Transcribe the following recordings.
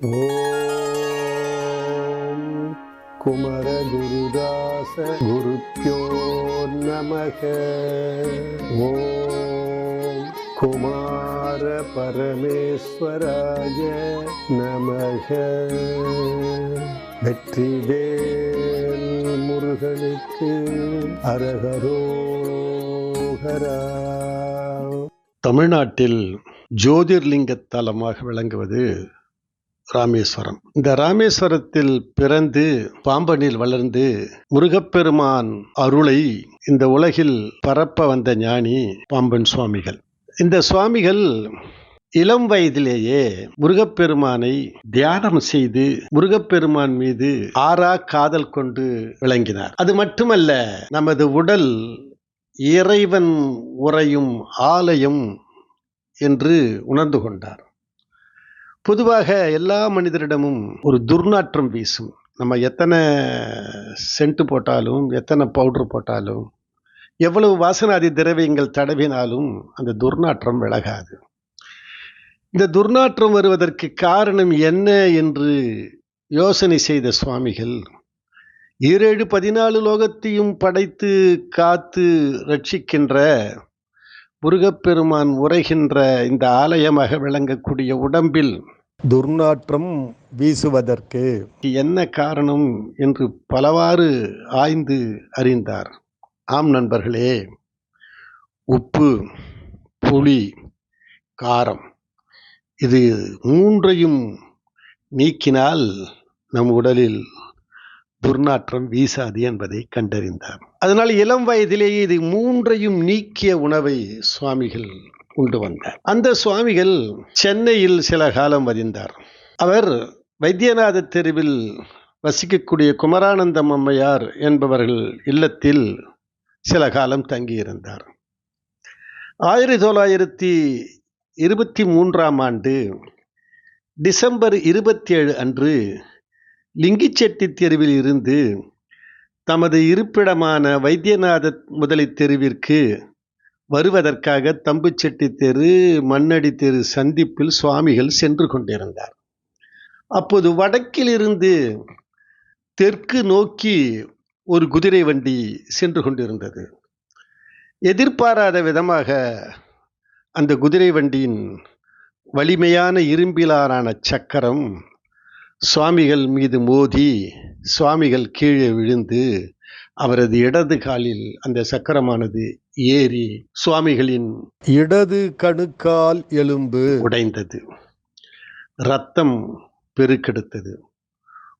ஓம் குமரகுருதாச குருப்பியோ நமக. ஓம் குமார பரமேஸ்வராய நமக. வெற்றிவேல் முருகனுக்கு அரகரோகரா. தமிழ்நாட்டில் ஜோதிர்லிங்க தலமாக விளங்குவது ராமேஸ்வரம். இந்த ராமேஸ்வரத்தில் பிறந்து பாம்பனில் வளர்ந்து முருகப்பெருமான் அருளை இந்த உலகில் பரப்ப வந்த ஞானி பாம்பன் சுவாமிகள். இந்த சுவாமிகள் இளம் வயதிலேயே முருகப்பெருமானை தியானம் செய்து முருகப்பெருமான் மீது ஆறா காதல் கொண்டு விளங்கினார். அது மட்டுமல்ல நமது உடல் இறைவன் உறையும் ஆலயம் என்று உணர்ந்து கொண்டார். பொதுவாக எல்லா மனிதரிடமும் ஒரு துர்நாற்றம் வீசும். நம்ம எத்தனை சென்ட் போட்டாலும் எத்தனை பவுடர் போட்டாலும் எவ்வளவு வாசனாதி திரவியங்கள் தடவினாலும் அந்த துர்நாற்றம் விலகாது. இந்த துர்நாற்றம் வருவதற்கு காரணம் என்ன என்று யோசனை செய்த சுவாமிகள் ஈரேழு பதினாலு லோகத்தையும் படைத்து காத்து ரட்சிக்கின்ற முருகப்பெருமான் உரைகின்ற இந்த ஆலயமாக விளங்கக்கூடிய உடம்பில் துர்நாற்றம் வீசுவதற்கு என்ன காரணம் என்று பலவாறு ஆய்ந்து அறிந்தார். ஆம் நண்பர்களே உப்பு புளி காரம் இது மூன்றையும் நீக்கினால் நம் உடலில் துர்நாற்றம் வீசாது என்பதை கண்டறிந்தார். அதனால் இளம் வயதிலேயே இது மூன்றையும் நீக்கிய உணவை சுவாமிகள் கொண்டு வந்தார். அந்த சுவாமிகள் சென்னையில் சில காலம் வதிந்தார் அவர் வைத்தியநாத தெருவில் வசிக்கக்கூடிய குமரானந்தம் அம்மையார் என்பவர்கள் இல்லத்தில் சில காலம் தங்கியிருந்தார். ஆயிரத்தி தொள்ளாயிரத்தி இருபத்தி மூன்றாம் ஆண்டு டிசம்பர் இருபத்தி ஏழு அன்று லிங்கிச்செட்டி தெருவில் இருந்து தமது இருப்பிடமான வைத்தியநாத முதலி தெருவிற்கு வருவதற்காக தம்புச்செட்டி தெரு மண்ணடி தெரு சந்திப்பில் சுவாமிகள் சென்று கொண்டிருந்தார். அப்போது வடக்கில் இருந்து தெற்கு நோக்கி ஒரு குதிரை வண்டி சென்று கொண்டிருந்தது. எதிர்பாராத விதமாக அந்த குதிரை வண்டியின் வலிமையான இரும்பிலான சக்கரம் சுவாமிகள் மீது மோதி சுவாமிகள் கீழே விழுந்து அவரது இடது காலில் அந்த சக்கரமானது ஏறி சுவாமிகளின் இடது கணுக்கால் எலும்பு உடைந்தது. ரத்தம் பெருக்கெடுத்தது.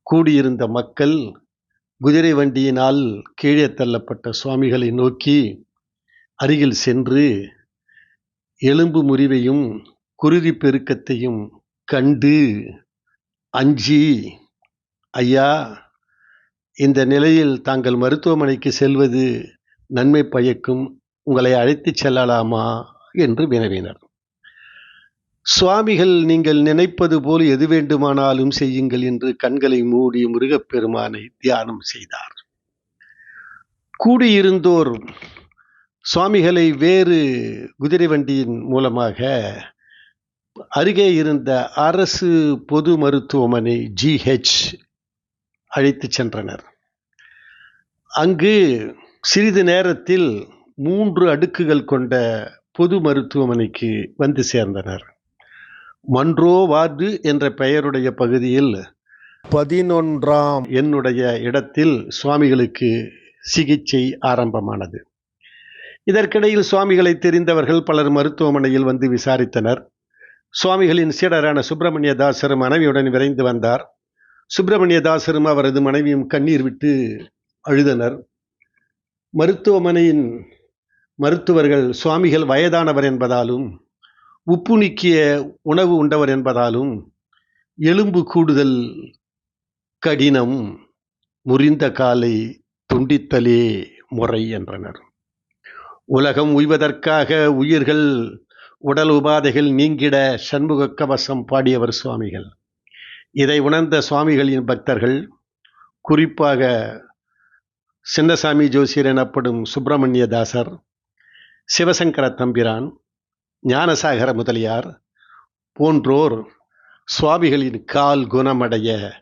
கூடியிருந்த மக்கள் குதிரை வண்டியினால் கீழே தள்ளப்பட்ட சுவாமிகளை நோக்கி அருகில் சென்று எலும்பு முறிவையும் குருதி பெருக்கத்தையும் கண்டு அஞ்சி ஐயா இந்த நிலையில் தாங்கள் மருத்துவமனைக்கு செல்வது நன்மை பயக்கும் உங்களை அழைத்துச் செல்லலாமா? என்று வினவினர். சுவாமிகள் நீங்கள் நினைப்பது போல் எது வேண்டுமானாலும் செய்யுங்கள் என்று கண்களை மூடி முருகப்பெருமானை தியானம் செய்தார். கூடியிருந்தோர் சுவாமிகளை வேறு குதிரை வண்டியின் மூலமாக அருகே இருந்த அரசு பொது மருத்துவமனை ஜிஹெச் அழைத்து சென்றனர். அங்கு சிறிது நேரத்தில் மூன்று அடுக்குகள் கொண்ட பொது மருத்துவமனைக்கு வந்து சேர்ந்தனர். மன்றோ வார்டு என்ற பெயருடைய பகுதியில் பதினொன்றாம் என்னுடைய இடத்தில் சுவாமிகளுக்கு சிகிச்சை ஆரம்பமானது. இதற்கிடையில் சுவாமிகளை தெரிந்தவர்கள் பலர் மருத்துவமனையில் வந்து விசாரித்தனர். சுவாமிகளின் சீடரான சுப்பிரமணிய தாசரும் மனைவியுடன் விரைந்து வந்தார். சுப்பிரமணிய தாசரும் அவரது மனைவியும் கண்ணீர் விட்டு அழுதனர். மருத்துவமனையின் மருத்துவர்கள் சுவாமிகள் வயதானவர் என்பதாலும் உப்பு நீக்கிய உணவு உண்டவர் என்பதாலும் எலும்பு கூடுதல் கடினம் முறிந்த காலை துண்டித்தலே முறை என்றனர். உலகம் உய்வதற்காக உயிர்கள் உடல் உபாதைகள் நீங்கிட சண்முக கவசம் பாடியவர் சுவாமிகள். இதை உணர்ந்த சுவாமிகளின் பக்தர்கள் குறிப்பாக சின்னசாமி ஜோசியர் எனப்படும் சுப்பிரமணிய தாசர் சிவசங்கர தம்பிரான் ஞானசாகர முதலியார் போன்றோர் சுவாமிகளின் கால் குணமடைய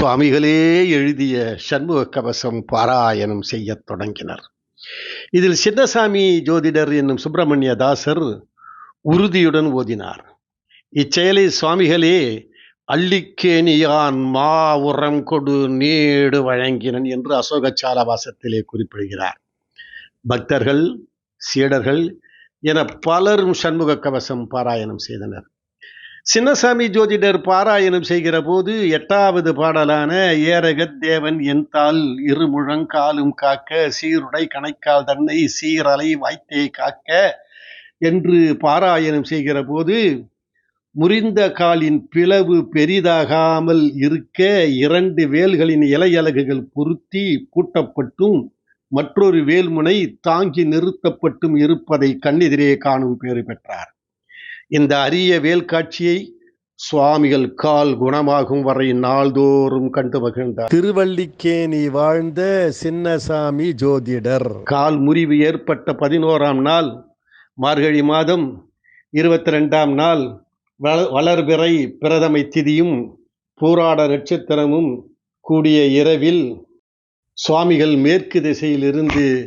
சுவாமிகளே எழுதிய சண்முக கவசம் பாராயணம் செய்யத் தொடங்கினர். இதில் சின்னசாமி ஜோதிடர் என்னும் சுப்பிரமணிய தாசர் உறுதியுடன் ஓதினார். இச்செயலை சுவாமிகளே அள்ளிக்கேணியான் மா உரம் கொடு நீடு வழங்கினன் என்று அசோகச்சால வாசத்திலே குறிப்பிடுகிறார். பக்தர்கள் சீடர்கள் என பலரும் சண்முக கவசம் பாராயணம் செய்தனர். சின்னசாமி ஜோதிடர் பாராயணம் செய்கிற போது எட்டாவது பாடலான ஏரகத் தேவன் என்தால் இருமுழங்காலும் காக்க சீருடை கணைக்கால் தன்னை சீரலை வாய்த்தே காக்க என்று பாராயணம் செய்கிற போது முறிந்த காலின் பிளவு பெரிதாகாமல் இருக்க இரண்டு வேல்களின் இலையலகுகள் பொருத்தி பூட்டப்பட்டும் மற்றொரு வேல்முனை தாங்கி நிறுத்தப்பட்டும் இருப்பதை கண்ணெதிரே காணும் பேறு பெற்றார். இந்த அரிய வேல் காட்சியை சுவாமிகள் கால் குணமாகும் வரை நாள்தோறும் கண்டு மகிழ்ந்தார். திருவல்லிக்கேணி வாழ்ந்த சின்னசாமி ஜோதிடர். கால் முறிவு ஏற்பட்ட பதினோராம் நாள் மார்கழி மாதம் இருபத்தி ரெண்டாம் நாள் வள- வளர்பிறை பிரதமை திதியும் பூராட நட்சத்திரமும் கூடிய இரவில் சுவாமிகள் மேற்கு திசையிலிருந்து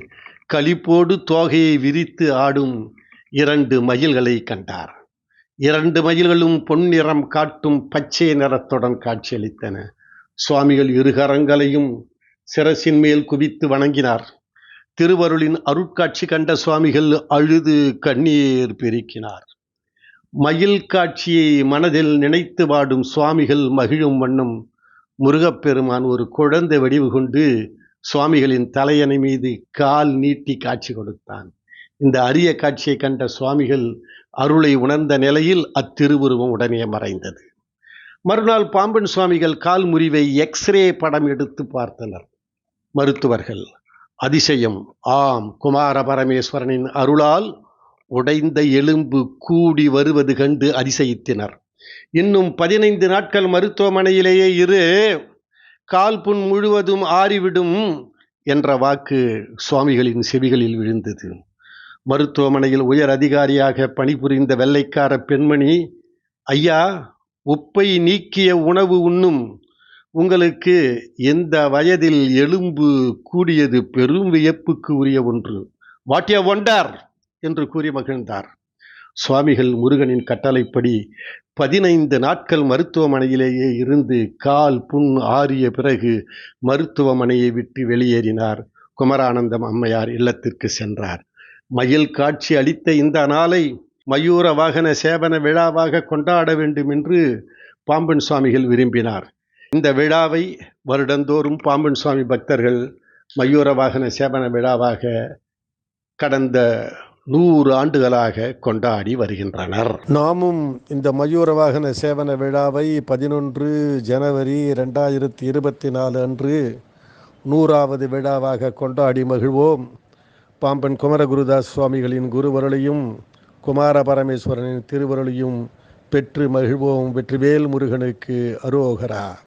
களிப்போடு தோகையை விரித்து ஆடும் இரண்டு மயில்களை கண்டார். இரண்டு மயில்களும் பொன்னிறம் காட்டும் பச்சை நிறத்துடன் காட்சியளித்தன. சுவாமிகள் இரு கரங்களையும் சிரசின் மேல் குவித்து வணங்கினார். திருவருளின் அருட்காட்சி கண்ட சுவாமிகள் அழுது கண்ணீர் பெருக்கினார். மயில் காட்சியை மனதில் நினைத்து வாடும் சுவாமிகள் மகிழும் வண்ணம் முருகப்பெருமான் ஒரு குழந்தை வடிவு கொண்டு சுவாமிகளின் தலையணை மீது கால் நீட்டி காட்சி கொடுத்தான். இந்த அரிய காட்சியை கண்ட சுவாமிகள் அருளை உணர்ந்த நிலையில் அத்திருவுருவம் உடனே மறைந்தது. மறுநாள் பாம்பன் சுவாமிகள் கால் முறிவை எக்ஸ்ரே படம் எடுத்து பார்த்தனர். மருத்துவர்கள் அதிசயம். ஆம் குமார பரமேஸ்வரனின் அருளால் உடைந்த எலும்பு கூடி வருவது கண்டு அதிசயித்தனர். இன்னும் பதினைந்து நாட்கள் மருத்துவமனையிலேயே இரு கால்புண் முழுவதும் ஆறிவிடும் என்ற வாக்கு சுவாமிகளின் செவிகளில் விழுந்தது. மருத்துவமனையில் உயர் அதிகாரியாக பணிபுரிந்த வெள்ளைக்கார பெண்மணி ஐயா உப்பை நீக்கிய உணவு உண்ணும். உங்களுக்கு எந்த வயதில் எலும்பு கூடியது பெரும் வியப்புக்கு உரிய ஒன்று. வாட் ஏ ஒண்டார் என்று கூறி மகிழ்ந்தார். சுவாமிகள் முருகனின் கட்டளைப்படி பதினைந்து நாட்கள் மருத்துவமனையிலேயே இருந்து கால் புண் ஆறிய பிறகு மருத்துவமனையை விட்டு வெளியேறினார். குமரானந்தம் அம்மையார் இல்லத்திற்கு சென்றார். மயில் காட்சி அளித்த இந்த நாளை மயூர வாகன சேவன விழாவாக கொண்டாட வேண்டும் என்று பாம்பன் சுவாமிகள் விரும்பினார். இந்த விழாவை வருடந்தோறும் பாம்பன் சுவாமி பக்தர்கள் மயூர வாகன சேவன விழாவாக கடந்த நூறு ஆண்டுகளாக கொண்டாடி வருகின்றனர். நாமும் இந்த மயூர வாகன சேவன விழாவை பதினொன்று ஜனவரி ரெண்டாயிரத்தி இருபத்தி நாலு அன்று நூறாவது விழாவாக கொண்டாடி மகிழ்வோம். பாம்பன் குமரகுருதாஸ் சுவாமிகளின் குருவருளையும் குமார பரமேஸ்வரனின் திருவருளையும் பெற்று மகிழ்வோம். வெற்றிவேல் முருகனுக்கு அரோகரா.